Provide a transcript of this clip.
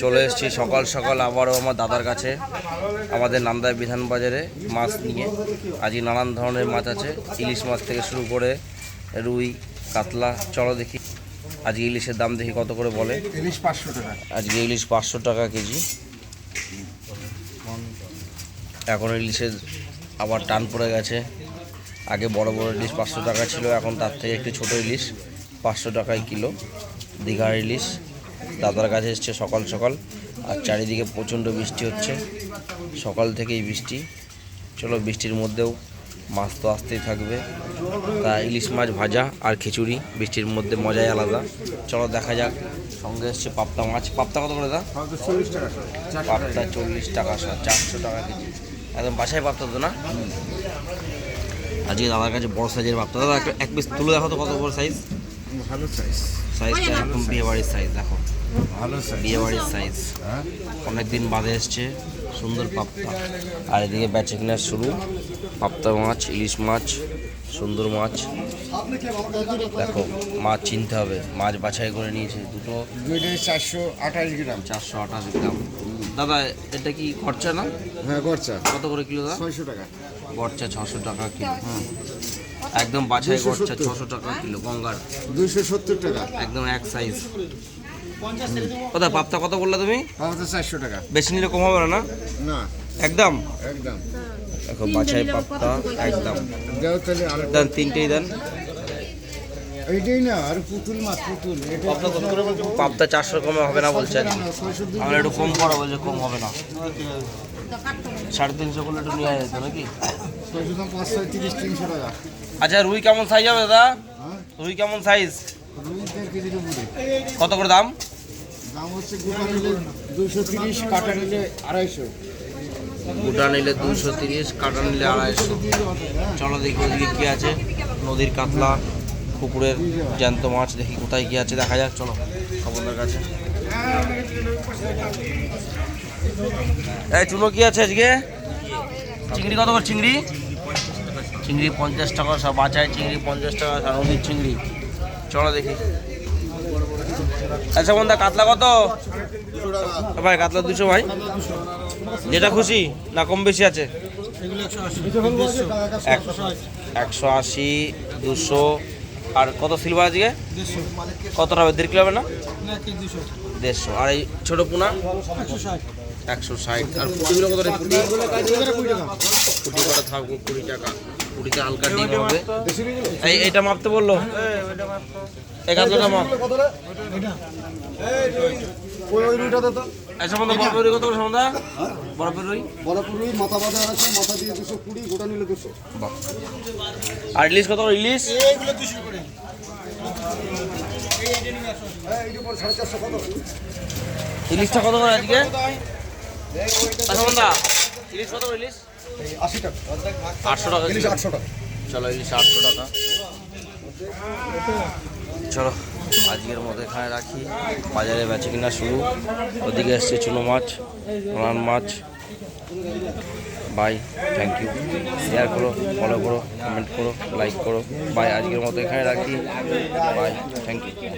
চলে এসেছি সকাল সকাল আবারও আমার দাদার কাছে আমাদের নান্দায় বিধান বাজারে মাছ নিয়ে। আজকে নানান ধরনের মাছ আছে ইলিশ মাছ থেকে শুরু করে রুই কাতলা চলো দেখি। আজকে ইলিশের দাম দেখি কত করে বলে? ইলিশ পাঁচশো টাকা। আজকে ইলিশ পাঁচশো টাকা কেজি। এখন ইলিশের আবার টান পড়ে গেছে। আগে বড় বড় ইলিশ পাঁচশো টাকা ছিল এখন তার থেকে একটু ছোট ইলিশ পাঁচশো টাকায় কিলো। দীঘার ইলিশ দাদার কাছে এসছে সকাল সকাল, আর চারিদিকে প্রচণ্ড বৃষ্টি হচ্ছে। সকাল থেকেই বৃষ্টি। চলো বৃষ্টির মধ্যেও মাছ তো আসতেই থাকবে। তা ইলিশ মাছ ভাজা আর খিচুড়ি, বৃষ্টির মধ্যে মজাই আলাদা। চলো দেখা যাক, সঙ্গে এসছে পাপ্তা মাছ। পাপ্তা কত করে দা? পাপ্তা চল্লিশ টাকা চারশো টাকা কেজি। একদম বাসায় পাপ্তা তো না? আজকে দাদার কাছে বড় সাইজের পাপ্তা দাদা এক পিস তুলে দেখো তো কত বড় সাইজ ভালো সাইজ সাইজটা একদম বিয়ে বাড়ির সাইজ দেখো। ভালো সাইজ বিয়ে বাড়ির সাইজ হ্যাঁ? অনেক দিন বাদে এসছে। সুন্দর পাপ্তা। আর এদিকে বেচে কেনার শুরু। পাপ্তা মাছ ইলিশ মাছ সুন্দর মাছ। দেখো মাছ চিনতে হবে। মাছ বাছাই করে নিয়েছে। দুটো চারশো আঠাশ গ্রাম। চারশো আঠাশ গ্রাম। দাদা এটা কি খরচা না? হ্যাঁ গরচা কত করে কিলো দাদা? ছয়শো টাকা। গরচা ছশো টাকা কিলো। একদম বাছাই সত্তর। ছশো টাকা কিলো গঙ্গার। দুইশো সত্তর টাকা। একদম এক সাইজ কোথায় পাপ্তা কত বললে তুমি? আমাদের চারশো টাকা। বেশি নিলে কম হবে না? না। একদম? একদম। দেখো বাছাই পাপ্তা একদম। দেও তাহলে আর দেন তিনটেই দেন। এইটাই না আর পুতুল মাছ পুতুল। পাপ্তা চারশো কমে হবে না বলছেন আমরা একটু কম করো বলছে কম হবে না। সাড়ে তিনশো করলে একটু নিয়ে যেত নাকি? আচ্ছা রুই কেমন সাইজ হবে দাদা? হ্যাঁ? রুই কেমন সাইজ কত করে দাম? দাম হচ্ছে গোটা নিলে দুশো তিরিশ কাটা নিলে আড়াইশো। গোটা নিলে দুশো তিরিশ কাটা নিলে আড়াইশো। চলো দেখি ওদিকে কি আছে। নদীর কাতলা পুকুরের জ্যান্ত মাছ দেখি কোথায় কি আছে দেখা যাক চলো খবরদার কাছে। এই চুনো কি আছে আজকে? চিংড়ি কত করে চিংড়ি? চিংড়ি পঞ্চাশ টাকা সব বাঁচায় চিংড়ি পঞ্চাশ টাকা আর নদীর চিংড়ি। চলো দেখি। আচ্ছা বন্ধা কাতলা কত? ভাই কাতলা দুশো ভাই। যেটা খুশি না কম বেশি আছে? একশো আশি। দুশো আর কত সিলভার আজকে কতটা হবে? দেড় কিলো হবে না? দেড়শো। আর এই ছোটো পোনা? একশো ষাট। আর পুটিগুলো কত পুটি পুটি কটা থাকব কুড়ি টাকা। কুড়িতে হালকা ডিম হবে। এই এটা মাপতে বলল? এক হাজারটা মাপ। ওই রুইটা তো। বন্ধু বরফের রুই কত করে সন্ধ্যা বরফের রুই? বড়পুর রুই মাথা বাঁধা আছে দিয়ে দুশো কুড়ি গোটা নিলে দুশো। আর ইলিশ কত ইলিশ? কত? ইলিশটা কত করে আজকে ইলিশ কত ইলিশ? আশি টাকা। আটশো টাকা ইলিশ আটশো টাকা। চলো ইলিশ আটশো টাকা। চলো আজকের মতো এখানে রাখি। বাজারে বেচে কিনা শুরু। ওদিকে এসছে চুনো মাছ রান মাছ। বাই থ্যাংক ইউ শেয়ার করো ফলো করো কমেন্ট করো লাইক করো। বাই আজকের মতো এখানে রাখি। By thank you